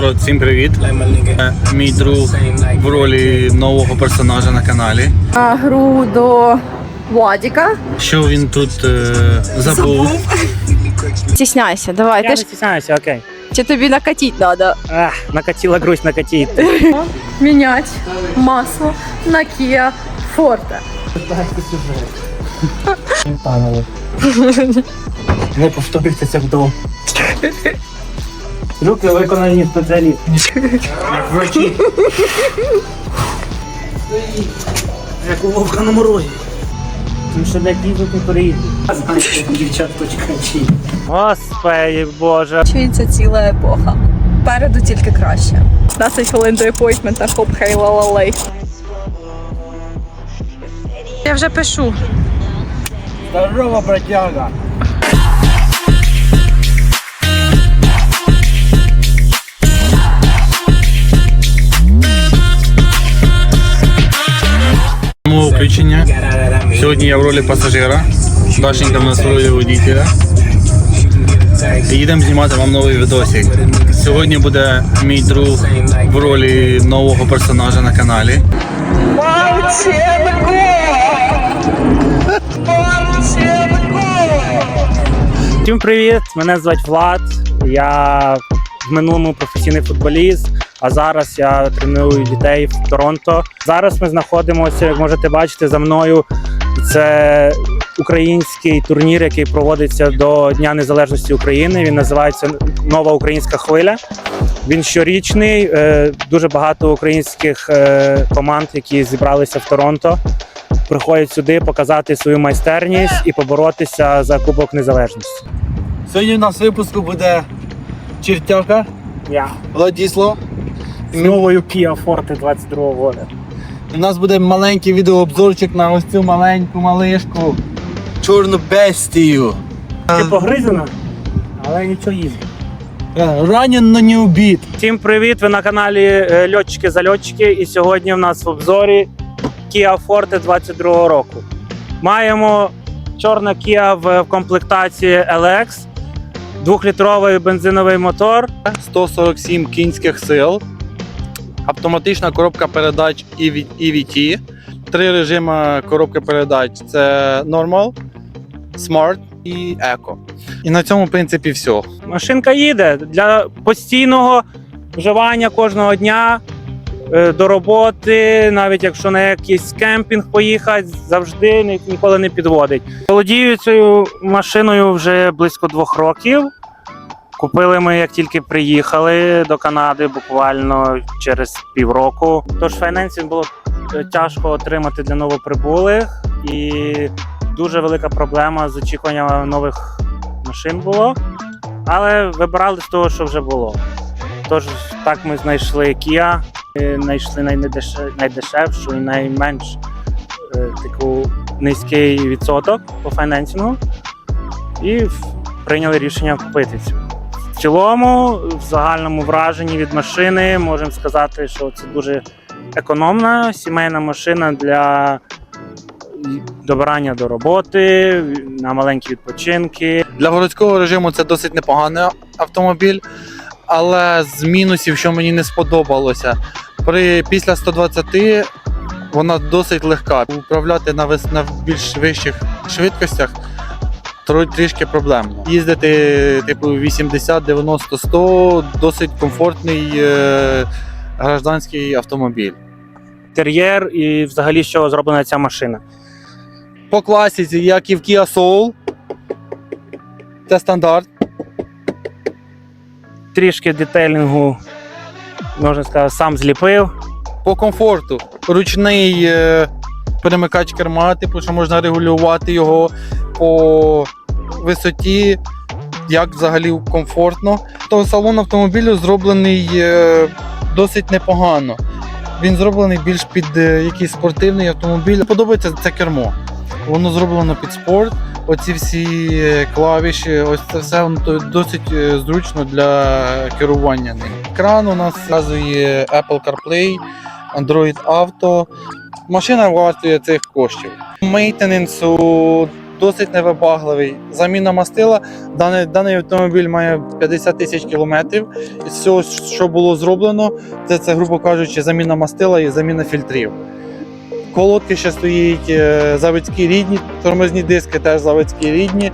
Народ, всім привіт! Е, Мій друг в ролі нового персонажа на каналі. на гру до Владіка. Що він тут е, забув? Стісняйся, давай. Я Ти не ж окей. чи тобі накатіть треба? Ах, накатила грусть накатить. Міняти масло на Kia Forte. Не повторюйтеся вдома. Руки виконані спеціаліст. Як врачі. Як у вовка на морозі. Тому що не їздити переїздити. Знаєте, дівчатку чекачі. Господи Боже. Чується ціла епоха. Переду тільки краще. 15 хвилин до епойтмента, хоп хей лалалей. Я вже пишу. Здорово, бродяга. Мого. Сьогодні я в ролі пасажира. Дашенька в нас в ролі водителя. І Їдемо знімати вам новий відосик. Сьогодні буде мій друг в ролі нового персонажа на каналі. Всім привіт! Мене звати Влад. Я в минулому професійний футболіст, а зараз я треную дітей в Торонто. Зараз ми знаходимося, як можете бачити, за мною. Це український турнір, який проводиться до Дня Незалежності України. Він називається Нова Українська хвиля. Він щорічний. Е, Дуже багато українських е, команд, які зібралися в Торонто, приходять сюди показати свою майстерність і поборотися за Кубок Незалежності. Сьогодні у нас випуску буде чертяка Я Владіслав. з новою Kia Forte 22 года. У нас буде маленький відеообзорчик на ось цю маленьку малишку. Чорну бестію. Ти погризена, але нічого їздить. Е, Ранен, но не убит. Всім привіт! Ви на каналі е, Льотчики Зальотчики. І сьогодні в нас в обзорі Kia Forte 22 року. Маємо чорна Kia в комплектації LX, двохлітровий бензиновий мотор. 147 кінських сил, автоматична коробка передач EVT, три режими коробки передач: це Normal, Smart і Eco. І на цьому, в принципі, все. Машинка їде для постійного вживання кожного дня до роботи, навіть якщо на якийсь кемпінг поїхати, завжди ні- ніколи не підводить. Володію цією машиною вже близько двох років. Купили ми, як тільки приїхали до Канади, буквально через півроку. Тож файненсінг було е, тяжко отримати для новоприбулих, і дуже велика проблема з очікуванням нових машин було. Але вибирали з того, що вже було. Тож так ми знайшли Kia, е, знайшли найдешевшу і найменш е, таку низький відсоток по файненсінгу і прийняли рішення купити цю. В цілому, в загальному враженні від машини можемо сказати, що це дуже економна сімейна машина для добирання до роботи, на маленькі відпочинки. Для городського режиму це досить непоганий автомобіль, але з мінусів, що мені не сподобалося, при після 120 вона досить легка. Управляти на, вис, на більш вищих швидкостях трішки проблемно. Їздити типу 80, 90, 100 досить комфортний е, гражданський автомобіль. інтер'єр і взагалі чого зроблена ця машина. По класіці, як і в Kia Soul, це стандарт. Трішки детейлінгу, можна сказати, сам зліпив. по комфорту. Ручний е, перемикач керма, типу, що можна регулювати його по висоті, як взагалі комфортно. То салон автомобілю зроблений е, досить непогано. Він зроблений більш під е, якийсь спортивний автомобіль. Подобається це кермо. Воно зроблено під спорт. Оці всі клавіші, ось це все воно досить е, зручно для керування ним. Екран у нас вказує Apple CarPlay, Android Auto. Машина вартує цих коштів. Мейтененсу досить невибагливий. Заміна мастила. Даний, даний автомобіль має 50 тисяч кілометрів. Із всього, що було зроблено, це, це, грубо кажучи, заміна мастила і заміна фільтрів. Колодки ще стоїть е, заводські рідні, тормозні диски теж заводські рідні.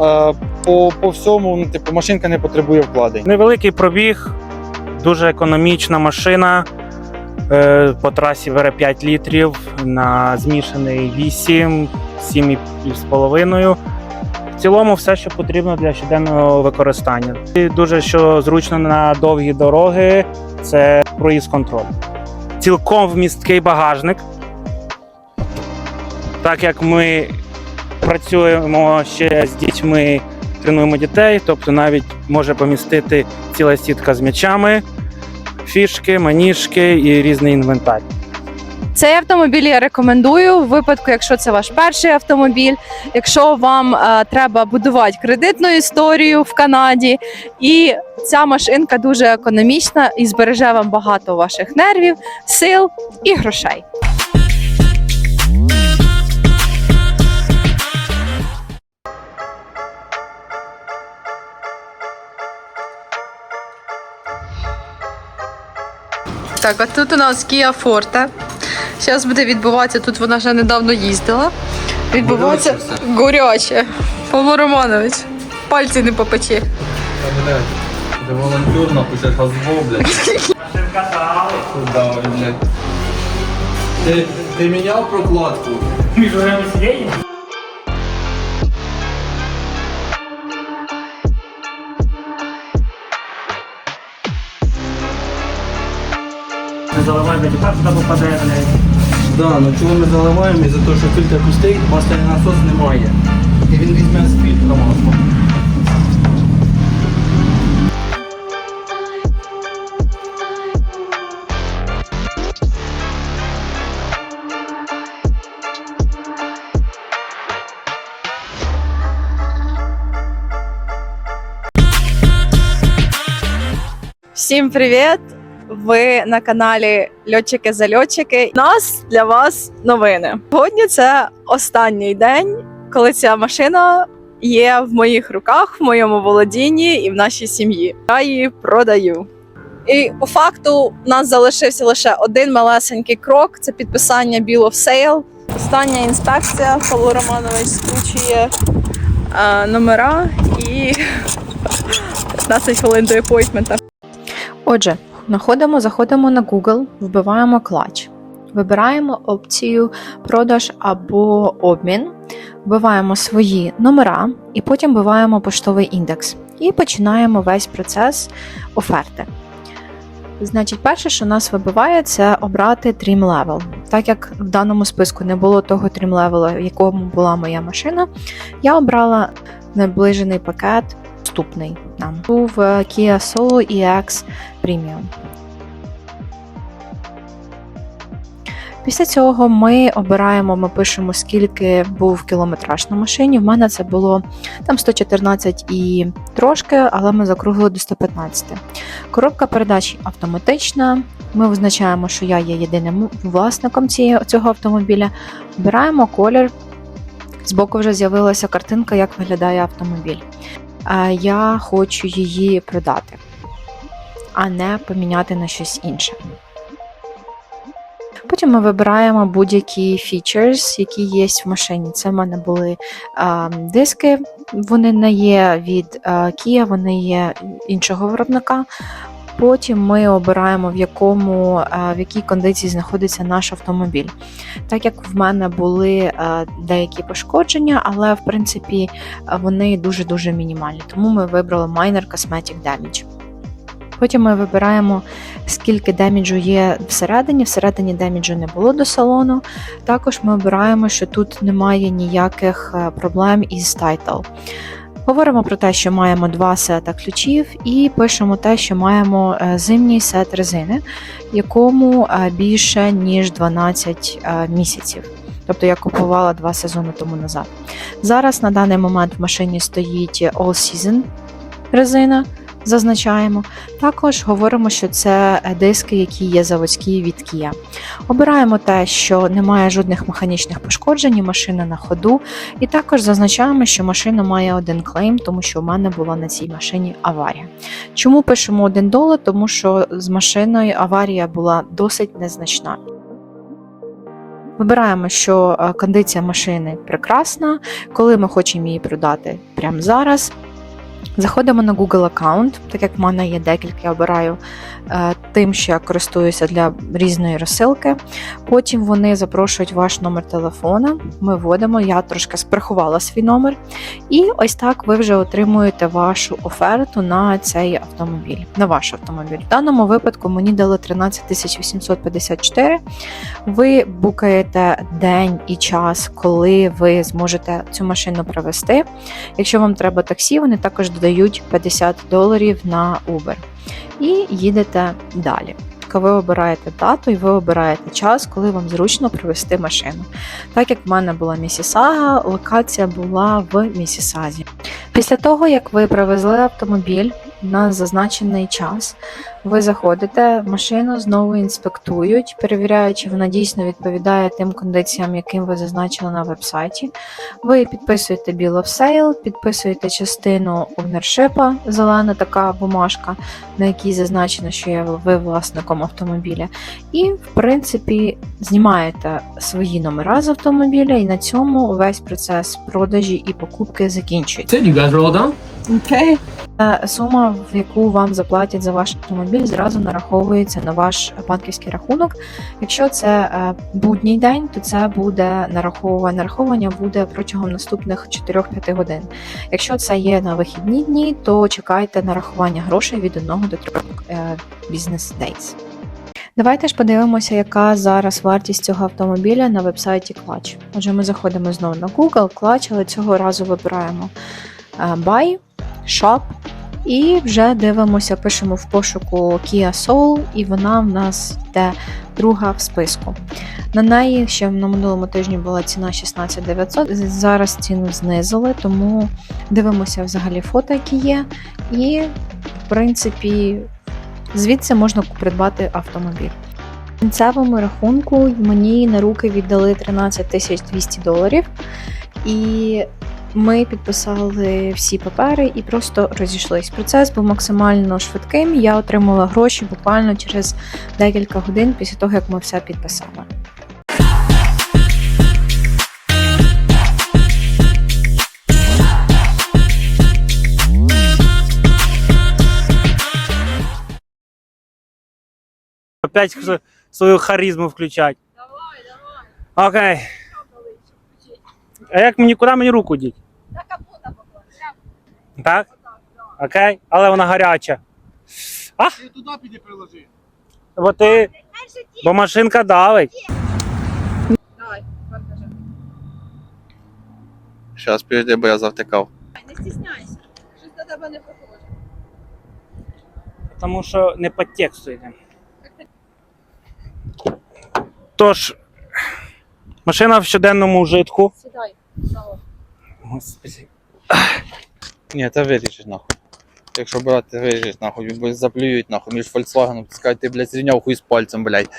Е, По, по всьому, ну, типу, машинка не потребує вкладень. Невеликий пробіг, дуже економічна машина. Е, По трасі бере 5 літрів на змішаний 8, 7,5. В цілому все, що потрібно для щоденного використання. І дуже що зручно на довгі дороги, це проїзд контроль. Цілком вмісткий багажник. Так як ми працюємо ще з дітьми, тренуємо дітей, тобто навіть може помістити ціла сітка з м'ячами, фішки, маніжки і різний інвентар. Цей автомобіль я рекомендую в випадку, якщо це ваш перший автомобіль, якщо вам е, треба будувати кредитну історію в Канаді, і ця машинка дуже економічна і збереже вам багато ваших нервів, сил і грошей. Так, а тут у нас Kia Forte. Зараз буде відбуватися, тут вона вже недавно їздила. Відбувається горяче. Павло Романович, пальці не попечи. Це волонтер, напише газбо, блядь. Куда, блядь. Ти, ти міняв прокладку? Між вами сидіння? Не заливай, блядь, так сюди попаде, блядь. Да, ну чого ми заливаємо із-за того, що фільтр пустий, масляний насос немає. І він візьме з фільтра масло. Всім привіт! Ви на каналі Льотчики за льотчики. У Нас для вас новини. Сьогодні це останній день, коли ця машина є в моїх руках, в моєму володінні і в нашій сім'ї. Я її продаю. І по факту у нас залишився лише один малесенький крок це підписання Bill of Sale. Остання інспекція. Павло Романович скручує е, номера і 15 хвилин до апойтмента. Отже, находимо, заходимо на Google, вбиваємо клач, вибираємо опцію продаж або обмін, вбиваємо свої номера і потім вбиваємо поштовий індекс і починаємо весь процес оферти. Значить, перше, що нас вибиває, це обрати Trim Level. Так як в даному списку не було того Trim Level, в якому була моя машина, я обрала наближений пакет доступний нам. Був е, Kia Soul EX Premium. Після цього ми обираємо, ми пишемо, скільки був кілометраж на машині. В мене це було там 114 і трошки, але ми закруглили до 115. Коробка передач автоматична. Ми визначаємо, що я є єдиним власником цього автомобіля. Обираємо колір. Збоку вже з'явилася картинка, як виглядає автомобіль. Я хочу її продати, а не поміняти на щось інше. Потім ми вибираємо будь-які features, які є в машині. Це в мене були а, диски, вони не є від а, Kia, вони є іншого виробника. Потім ми обираємо, в якому в якій кондиції знаходиться наш автомобіль. Так як в мене були деякі пошкодження, але в принципі вони дуже-дуже мінімальні. Тому ми вибрали Minor Cosmetic Damage. Потім ми вибираємо, скільки деміджу є всередині. Всередині деміджу не було до салону. Також ми обираємо, що тут немає ніяких е, проблем із тайтл. Говоримо про те, що маємо два сета ключів, і пишемо те, що маємо е, зимній сет резини, якому е, більше ніж 12 е, місяців. Тобто я купувала два сезони тому назад. Зараз на даний момент в машині стоїть All Season резина. Зазначаємо. Також говоримо, що це е, диски, які є заводські від Kia. Обираємо те, що немає жодних механічних пошкоджень, і машина на ходу. І також зазначаємо, що машина має один клейм, тому що у мене була на цій машині аварія. Чому пишемо 1 долар? Тому що з машиною аварія була досить незначна. Вибираємо, що е, кондиція машини прекрасна, коли ми хочемо її продати прямо зараз. Заходимо на Google аккаунт, так як в мене є декілька, я обираю е, тим, що я користуюся для різної розсилки. Потім вони запрошують ваш номер телефона. Ми вводимо, я трошки сприховала свій номер. І ось так ви вже отримуєте вашу оферту на цей автомобіль, на ваш автомобіль. В даному випадку мені дали 13 854. Ви букаєте день і час, коли ви зможете цю машину привезти. Якщо вам треба таксі, вони також додають 50 доларів на Uber. І їдете далі. Ви обираєте дату і ви обираєте час, коли вам зручно привезти машину. Так як в мене була Місісага, локація була в Місісазі. Після того, як ви привезли автомобіль на зазначений час, ви заходите машину, знову інспектують, перевіряють, чи вона дійсно відповідає тим кондиціям, яким ви зазначили на вебсайті. Ви підписуєте Bill of Sale, підписуєте частину ownership, зелена така бумажка, на якій зазначено, що ви власником автомобіля. І, в принципі, знімаєте свої номера з автомобіля, і на цьому весь процес продажі і покупки закінчується. Окей. Е, Сума, в яку вам заплатять за ваш автомобіль, зразу нараховується на ваш банківський рахунок. Якщо це е, будній день, то це буде нараховування. Нараховування буде протягом наступних 4-5 годин. Якщо це є на вихідні дні, то чекайте нарахування грошей від 1 до 3 е, бізнес days. Давайте ж подивимося, яка зараз вартість цього автомобіля на вебсайті Clutch. Отже, ми заходимо знову на Google, Clutch, але цього разу вибираємо е, Buy, Shop і вже дивимося, пишемо в пошуку Kia Soul, і вона в нас йде друга в списку. На неї ще на минулому тижні була ціна 16 900, Зараз ціну знизили, тому дивимося взагалі фото, які є. І, в принципі, звідси можна придбати автомобіль. В кінцевому рахунку мені на руки віддали 13 200 доларів. І ми підписали всі папери і просто розійшлись. Процес був максимально швидким. Я отримала гроші буквально через декілька годин після того, як ми все підписали. Опять свою харизму включать. Давай, давай. Окей. А як мені, куди мені руку діть? Так? Окей, але вона гаряча. Ти туди піди приложи. Бо ти. Бо машинка давить. Щас підійди, бо я завтикав. Не стісняйся. Щось до тебе не похоже. Тому що не по тексту йде. Тож, машина в щоденному вжитку. Сідай. Господи. Ні, це виріжеш нахуй. Якщо брати, виріжеш нахуй, бо заплюють нахуй між Volkswagen, скажуть, ти, блядь, зрівняв хуй з пальцем, блядь.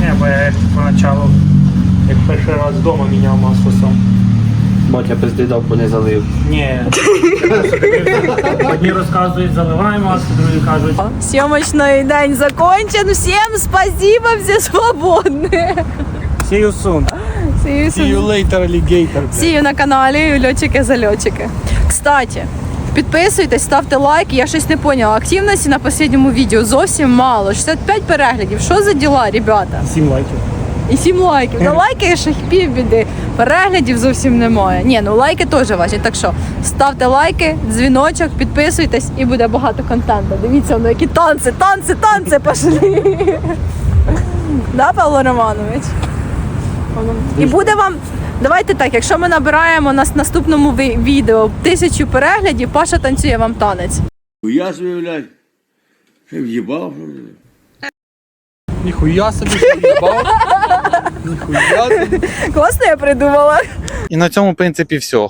Не, бо я як поначалу, як перший раз вдома міняв масло сам. Батя пиздидав, бо не залив. Ні. Одні розказують, заливай масло, другі кажуть. Съемочный день закончен. Всем спасибо, все свободны. See you soon. See you See you later, alligator. блядь. See you на каналі Льотчики за льотчики. Кстати, підписуйтесь, ставте лайк. Я щось не поняла. Активності на останньому відео зовсім мало. 65 переглядів. Що за діла, ребята? Сім лайків. І 7 лайків. На лайки ще пів біди. Переглядів зовсім немає. Ні, ну лайки теж важать. Так що ставте лайки, дзвіночок, підписуйтесь і буде багато контенту. Дивіться, ну які танці, танці, танці пошли. Да, Павло Романович? І буде вам. Давайте так, якщо ми набираємо на наступному відео тисячу переглядів, Паша танцює вам танець. Я собі, блядь, ще в'їбав. Ніхуя собі в'їбав. Ніхуя собі. Класно я придумала. І на цьому, в принципі, все.